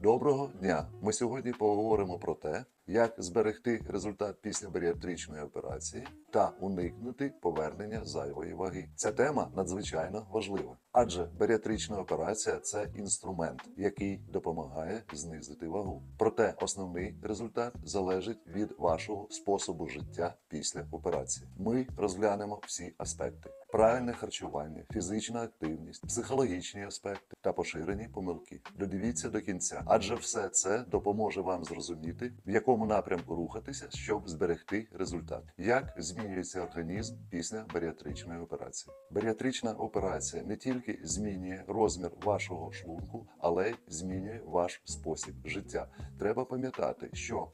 Доброго дня! Ми сьогодні поговоримо про те, як зберегти результат після баріатричної операції та уникнути повернення зайвої ваги. Ця тема надзвичайно важлива, адже баріатрична операція це інструмент, який допомагає знизити вагу. Проте основний результат залежить від вашого способу життя після операції. Ми розглянемо всі аспекти: правильне харчування, фізична активність, психологічні аспекти та поширені помилки. Додивіться до кінця, адже все це допоможе вам зрозуміти, в якому напрямку рухатися, щоб зберегти результат. Як змінюється організм після баріатричної операції? Баріатрична операція не тільки змінює розмір вашого шлунку, але й змінює ваш спосіб життя. Треба пам'ятати, що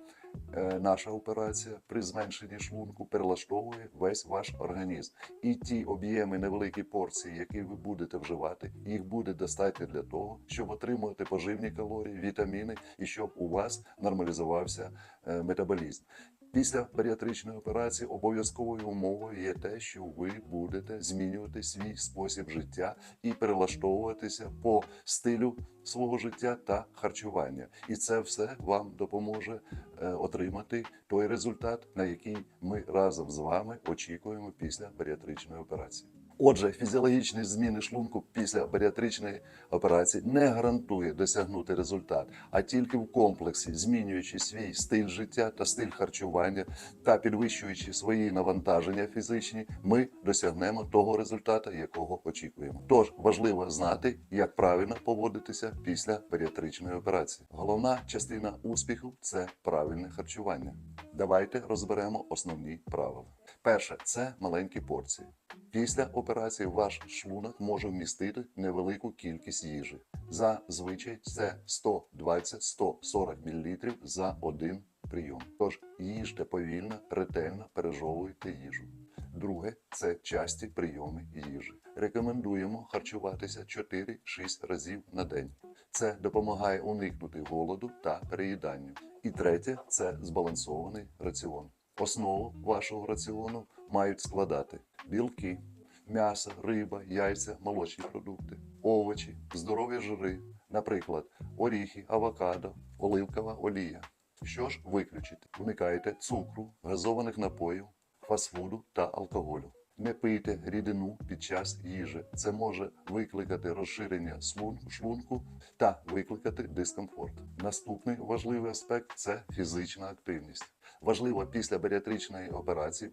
наша операція при зменшенні шлунку перелаштовує весь ваш організм. І ті об'єми невеликі порції, які ви будете вживати, їх буде достатньо для того, щоб отримувати поживні калорії, вітаміни і щоб у вас нормалізувався е, метаболізм. Після баріатричної операції обов'язковою умовою є те, що ви будете змінювати свій спосіб життя і перелаштовуватися по стилю свого життя та харчування. І це все вам допоможе е, отримати той результат, на який ми разом з вами очікуємо після баріатричної операції. Отже, фізіологічні зміни шлунку після баріатричної операції не гарантує досягнути результат, а тільки в комплексі, змінюючи свій стиль життя та стиль харчування та підвищуючи свої навантаження фізичні, ми досягнемо того результату, якого очікуємо. Тож важливо знати, як правильно поводитися після баріатричної операції. Головна частина успіху це правильне харчування. Давайте розберемо основні правила. Перше це маленькі порції. Після операції ваш шлунок може вмістити невелику кількість їжі. Зазвичай це 120-140 мл за один прийом. Тож їжте повільно, ретельно пережовуйте їжу. Друге це часті прийоми їжі. Рекомендуємо харчуватися 4-6 разів на день. Це допомагає уникнути голоду та переїдання. І третє це збалансований раціон. Основу вашого раціону мають складати білки, м'ясо, риба, яйця, молочні продукти, овочі, здорові жири, наприклад, оріхи, авокадо, оливкова олія. Що ж виключити? Уникайте цукру, газованих напоїв, фастфуду та алкоголю. Не пийте рідину під час їжі. Це може викликати розширення шлун- шлунку та викликати дискомфорт. Наступний важливий аспект це фізична активність. Важливо після баріатричної операції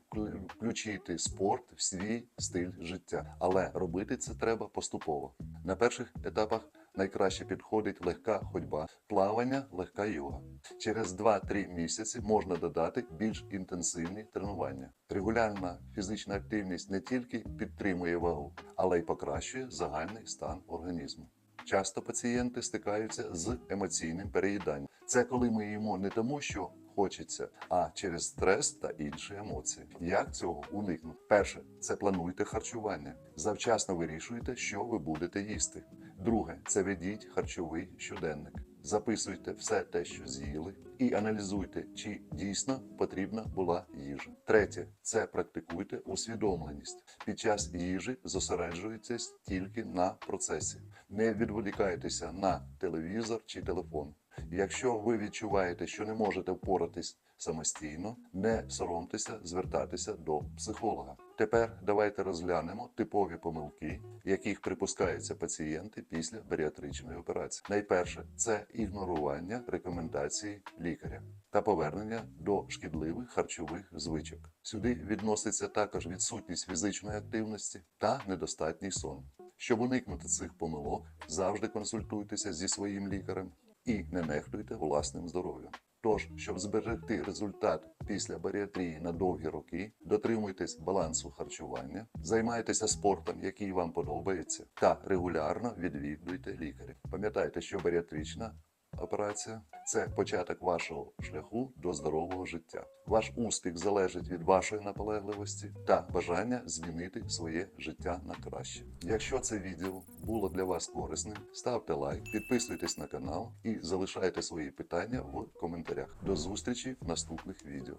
включити спорт в свій стиль життя, але робити це треба поступово. На перших етапах найкраще підходить легка ходьба, плавання, легка йога. Через 2-3 місяці можна додати більш інтенсивні тренування. Регулярна фізична активність не тільки підтримує вагу, але й покращує загальний стан організму. Часто пацієнти стикаються з емоційним переїданням. Це коли ми їмо не тому, що хочеться, а через стрес та інші емоції. Як цього уникнути? Перше, це плануйте харчування. Завчасно вирішуйте, що ви будете їсти. Друге, це ведіть харчовий щоденник. Записуйте все те, що з'їли, і аналізуйте, чи дійсно потрібна була їжа. Третє це практикуйте усвідомленість. Під час їжі зосереджуйтесь тільки на процесі. Не відволікайтеся на телевізор чи телефон. Якщо ви відчуваєте, що не можете впоратись самостійно, не соромтеся звертатися до психолога. Тепер давайте розглянемо типові помилки, яких припускаються пацієнти після баріатричної операції. Найперше це ігнорування рекомендацій лікаря та повернення до шкідливих харчових звичок. Сюди відноситься також відсутність фізичної активності та недостатній сон. Щоб уникнути цих помилок, завжди консультуйтеся зі своїм лікарем і не нехтуйте власним здоров'ям. Тож, щоб зберегти результат після баріатрії на довгі роки, дотримуйтесь балансу харчування, займайтеся спортом, який вам подобається, та регулярно відвідуйте лікаря. Пам'ятайте, що баріатрична операція це початок вашого шляху до здорового життя. Ваш успіх залежить від вашої наполегливості та бажання змінити своє життя на краще. Якщо це відео було для вас корисним, ставте лайк, підписуйтесь на канал і залишайте свої питання в коментарях. До зустрічі в наступних відео.